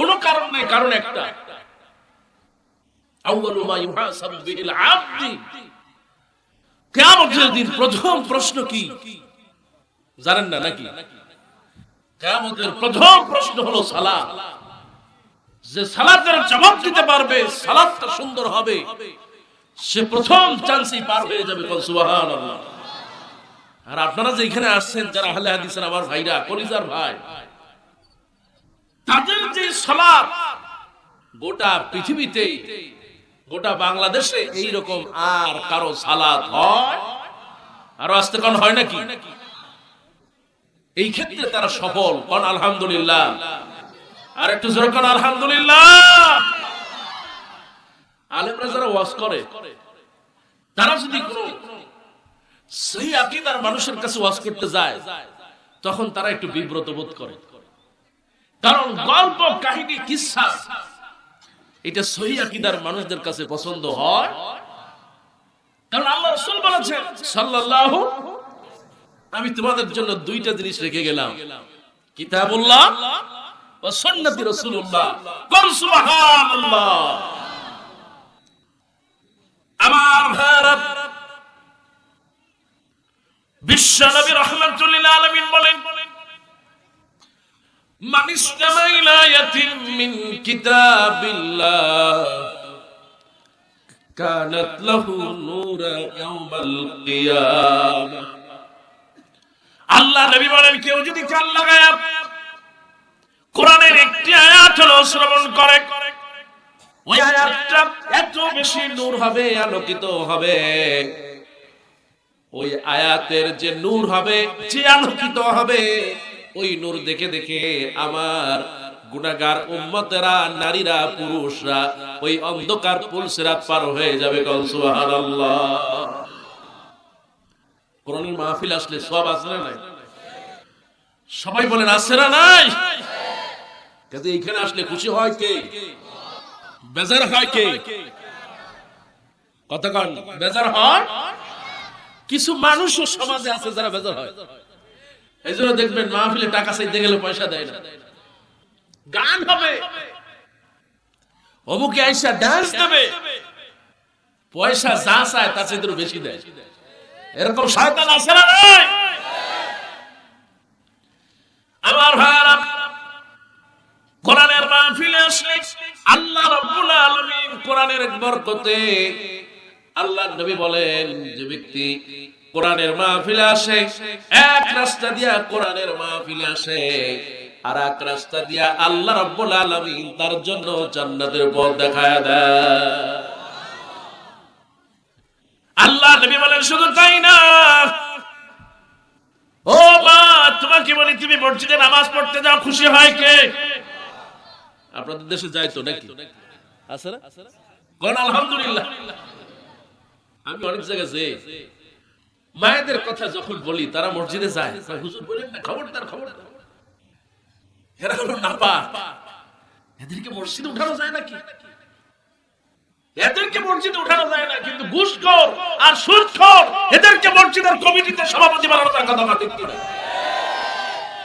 কোনো কারণ নাই, কারণ একটা। প্রথম প্রশ্ন কি? জানেন না নাকি? প্রথম প্রশ্ন হলো যে সালাতের জবাব দিতে পারবে, সালাতটা সুন্দর হবে। সে প্রথম চান্সই পার হয়ে যাবে আর আপনারা যে এখানে আসছেন, যারা আহলে হাদিসের আমার ভাইরা, কলিজার ভাই তাদের যে সালাত গোটা পৃথিবীতে, গোটা বাংলাদেশে এই রকম আর কারও সালাত হয়? আরও আসতে কোন, হয় নাকি? এই ক্ষেত্রে তারা সফল। কোন, আলহামদুলিল্লাহ। আর একটু জোরে কোন, আলহামদুলিল্লাহ। আলেমরা যারা ওয়াজ করে, তারা যদি সেই আকিদার মানুষের কাছে ওয়াজ করতে যায়, তখন তারা একটু বিব্রত বোধ করে। কারণ গল্প, কাহিনী কিসসা এটা সহি আকিদার মানুষদের কাছে পছন্দ হয়। কারণ আল্লাহ রাসূল বলেছেন, সাল্লাল্লাহু, আমি তোমাদের জন্য দুইটা জিনিস রেখে গেলাম। কিতাবুল্লাহ রাসূলুল্লাহ। কোন সুবহানাল্লাহ। আমার ভারত বিশ্ব নবী রহমাতুল্লিল আলামিন বলেন আল্লাহ নবী বলেন, কেউ যদি কান লাগায়, কোরআনের একটি আয়াত হলো শ্রবণ করে। ওই আয়াতটা এত বেশি নূর হবে, আলোকিত হবে। ওই আয়াতের যে নূর হবে, যে আলোকিত হবে ওই নূর দেখে দেখে আমার গুনাগার উম্মতেরা, নারীরা, পুরুষরা ওই অন্ধকার পুলসেরা পার হয়ে যাবে মাহফিল আসলে সব না নাই? সবাই বলেন না নাই? কিন্তু এইখানে আসলে খুশি হয় কে? বেজার হয় কে? কতক্ষণ বেজার হয়? কিছু মানুষও সমাজে আছে যারা বেজার হয়। এই জন্য দেখবেন মাহফিলে টাকা চাইতে গেলে পয়সা দেয় না। গান হবে। অমুকে আইসা ডান্স দেবে। পয়সা যা চায় তার চাইতে বেশি দেয়। এরকম শয়তান আছে না আমার ভাইরা কোরআনের মাহফিলে আসলে আল্লাহ রাব্বুল আলামিন কোরআনের বরকতে আল্লাহর নবী বলেন, যে ব্যক্তি কোরআনের মাহফিলে আসে, এক রাস্তা দিয়া কোরআনের মাহফিলে আসে আর এক রাস্তা দিয়া আল্লাহ রাব্বুল আলামিন তার জন্য জান্নাতের পথ দেখায় দেয়। আল্লাহ নবী বলেন, শুধু তাই না, ও মা, তোমাকে বলি, তুমি মসজিদে নামাজ পড়তে যাও, খুশি হয় কে? আপনাদের দেশে যায় তো নাকি? আছে না? কোন আলহামদুলিল্লাহ। আমি অনেক জায়গায় যে মায়েদের কথা যখন বলি, তারা মসজিদে যায়। হুজুর বলেন না, খবরদার খবরদার। এরা এদেরকে মসজিদে উঠানো যায় নাকি? এদেরকে মসজিদে উঠানো যায় না, কিন্তু ঘুষখোর আর সুদখোর এদেরকে মসজিদের কমিটিতে সভাপতি বানানো যায় কথা